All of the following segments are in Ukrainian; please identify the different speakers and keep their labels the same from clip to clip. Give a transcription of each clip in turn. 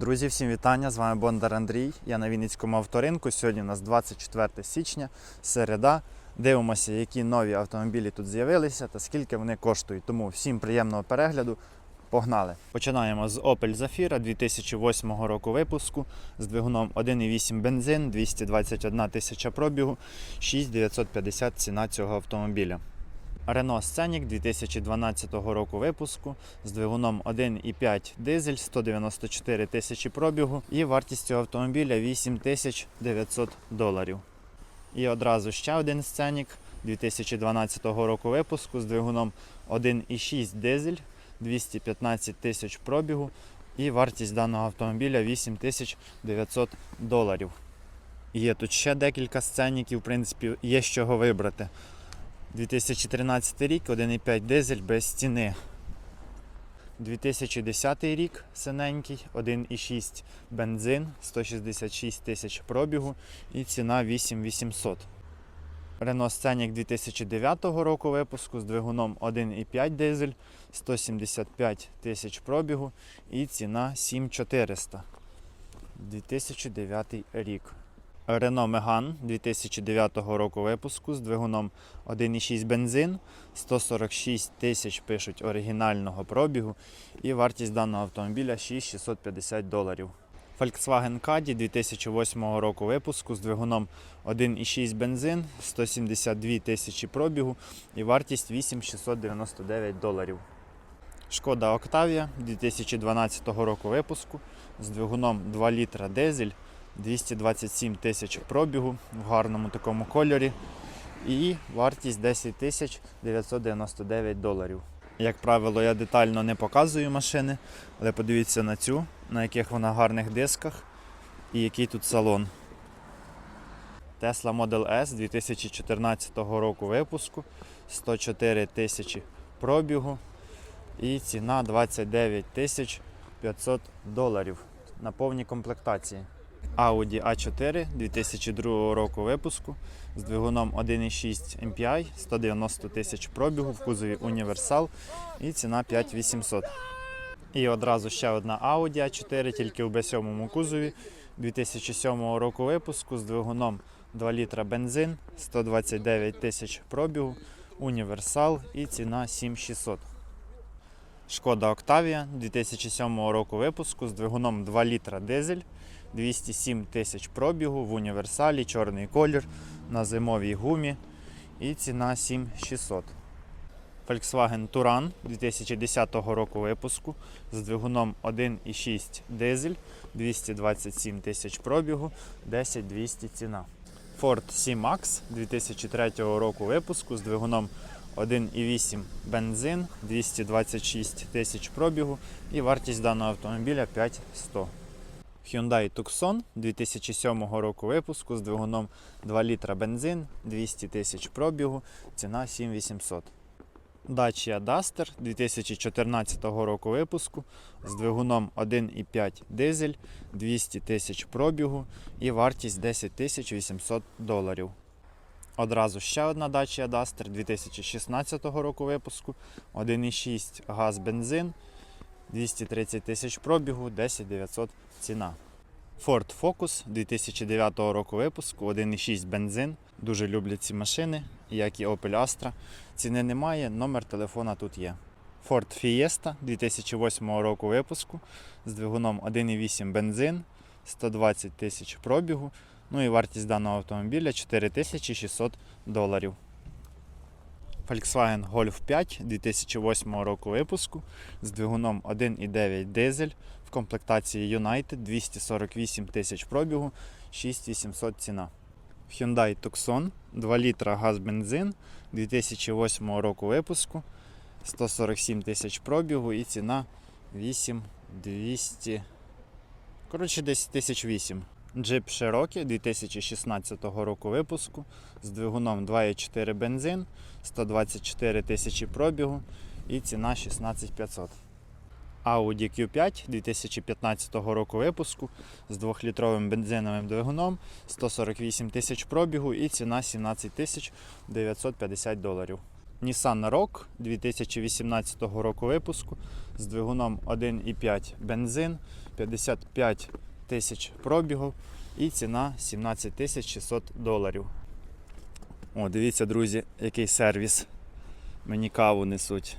Speaker 1: Друзі, всім вітання! З вами Бондар Андрій. Я на Вінницькому авторинку. Сьогодні у нас 24 січня, середа. Дивимося, які нові автомобілі тут з'явилися та скільки вони коштують. Тому всім приємного перегляду. Погнали! Починаємо з Opel Zafira 2008 року випуску з двигуном 1,8 бензин, 221 тисяча пробігу, 6950 ціна цього автомобіля. Renault Scenic 2012 року випуску з двигуном 1,5 дизель, 194 тисячі пробігу і вартістю автомобіля 8900 доларів. І одразу ще один Scenic 2012 року випуску з двигуном 1,6 дизель, 215 тисяч пробігу і вартість даного автомобіля 8900 доларів. Є тут ще декілька сценіків, в принципі, є з чого вибрати. 2013 рік 1,5 дизель без стіни. 2010 рік синенький, 1,6 бензин, 166 тисяч пробігу і ціна 8800. Renault Scenic 2009 року випуску з двигуном 1,5 дизель, 175 тисяч пробігу і ціна 7400. 2009 рік. Renault Megane 2009 року випуску з двигуном 1,6 бензин, 146 тисяч пишуть оригінального пробігу і вартість даного автомобіля 6650 доларів. Volkswagen Caddy 2008 року випуску з двигуном 1,6 бензин, 172 тисячі пробігу і вартість 8699 доларів. Шкода Octavia 2012 року випуску з двигуном 2 літра дизель. 227 тисяч пробігу в гарному такому кольорі. І вартість 10 тисяч 999 доларів. Як правило, я детально не показую машини, але подивіться на цю, на яких вона гарних дисках і який тут салон. Tesla Model S 2014 року випуску 104 тисячі пробігу і ціна 29 тисяч 500 доларів на повній комплектації. Audi A4 2002 року випуску з двигуном 1,6 MPI, 190 тисяч пробігу в кузові Універсал і ціна 5800. І одразу ще одна Audi A4, тільки в B7 кузові 2007 року випуску з двигуном 2 літра бензин, 129 тисяч пробігу, Універсал і ціна 7600. Шкода Octavia 2007 року випуску з двигуном 2 літра дизель. 207 тисяч пробігу в універсалі, чорний колір на зимовій гумі і ціна 7600. Volkswagen Touran 2010 року випуску з двигуном 1,6 дизель, 227 тисяч пробігу, 10200 ціна. Ford C-Max 2003 року випуску з двигуном 1,8 бензин, 226 тисяч пробігу і вартість даного автомобіля 5100. Hyundai Tucson 2007 року випуску з двигуном 2 літра бензин, 200 тисяч пробігу, ціна 7800. Dacia Duster 2014 року випуску з двигуном 1,5 дизель, 200 тисяч пробігу і вартість 10 800 доларів. Одразу ще одна Dacia Duster 2016 року випуску, 1,6 газ бензин, 230 тисяч пробігу, 10 900 ціна. Ford Focus 2009 року випуску, 1,6 бензин. Дуже люблять ці машини, як і Opel Astra. Ціни немає, номер телефона тут є. Ford Fiesta 2008 року випуску з двигуном 1,8 бензин, 120 тисяч пробігу. Ну і вартість даного автомобіля 4600 доларів. Volkswagen Golf 5 2008 року випуску з двигуном 1,9 дизель в комплектації United 248 тисяч пробігу, 6800 ціна. Hyundai Tucson 2 літра газ бензин 2008 року випуску, 147 тисяч пробігу і ціна 8200. Коротше, десь 1008. Jeep Cherokee 2016 року випуску з двигуном 2,4 бензин, 124 тисячі пробігу і ціна 16500. Audi Q5 2015 року випуску з 2-літровим бензиновим двигуном, 148 тисяч пробігу і ціна 17 тисяч 950 доларів. Nissan Rogue 2018 року випуску з двигуном 1,5 бензин, 55 тисяч пробігу і ціна 17 тисяч 600 доларів. О, дивіться, друзі, який сервіс. Мені каву несуть.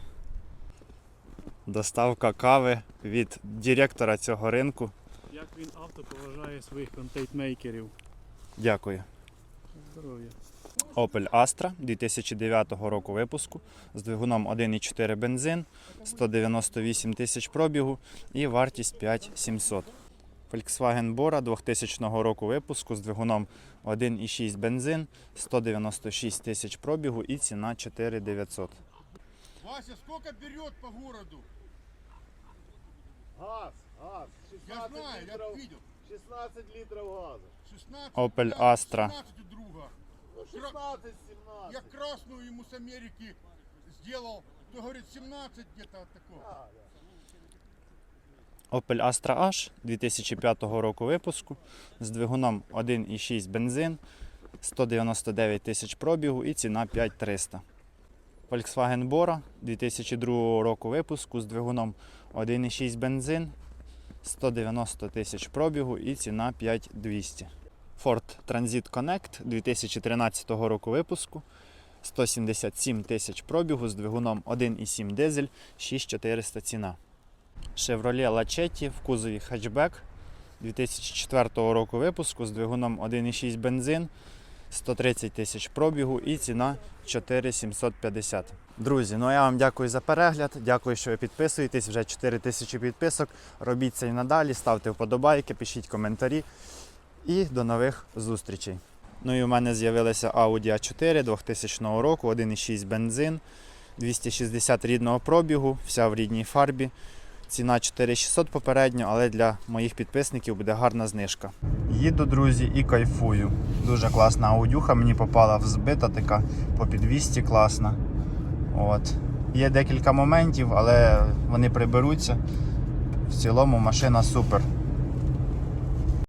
Speaker 1: Доставка кави від директора цього ринку.
Speaker 2: Як він авто поважає своїх контейнмейкерів.
Speaker 1: Дякую.
Speaker 2: Здоров'я.
Speaker 1: Opel Astra 2009 року випуску з двигуном 1,4 бензин, 198 тисяч пробігу і вартість 5700. Volkswagen Bora 2000 року випуску з двигуном 1,6 бензин, 196 тисяч пробігу і ціна 4900.
Speaker 3: Вася, сколько берет по городу?
Speaker 4: Газ, газ. 16
Speaker 3: Я знаю, я
Speaker 4: литров,
Speaker 3: видел.
Speaker 4: 16 литров газа.
Speaker 3: 16.
Speaker 1: Opel Astra.
Speaker 3: 16 у друга.
Speaker 4: Ну, 16, 17.
Speaker 3: Я красную ему с Америки сделал. То говорит 17 где-то от такого.
Speaker 4: А, да.
Speaker 1: Opel Astra H 2005 року випуску з двигуном 1,6 бензин, 199 тисяч пробігу і ціна 5300. Volkswagen Bora 2002 року випуску з двигуном 1,6 бензин, 190 тисяч пробігу і ціна 5200. Ford Transit Connect 2013 року випуску 177 тисяч пробігу з двигуном 1,7 дизель, 6400 ціна. Chevrolet Lachetti в кузові хетчбек 2004 року випуску з двигуном 1,6 бензин, 130 тисяч пробігу і ціна 4750. Друзі, ну я вам дякую за перегляд. Дякую, що ви підписуєтесь. Вже 4 тисячі підписок. Робіть це і надалі, ставте вподобайки, пишіть коментарі. І до нових зустрічей. Ну і у мене з'явилася Audi A4 2000 року, 1,6 бензин, 260 рідного пробігу, вся в рідній фарбі. Ціна 4600 попередньо, але для моїх підписників буде гарна знижка. Їду, друзі, і кайфую. Дуже класна аудюха мені попала в збита така по підвісті класна. От. Є декілька моментів, але вони приберуться. В цілому машина супер.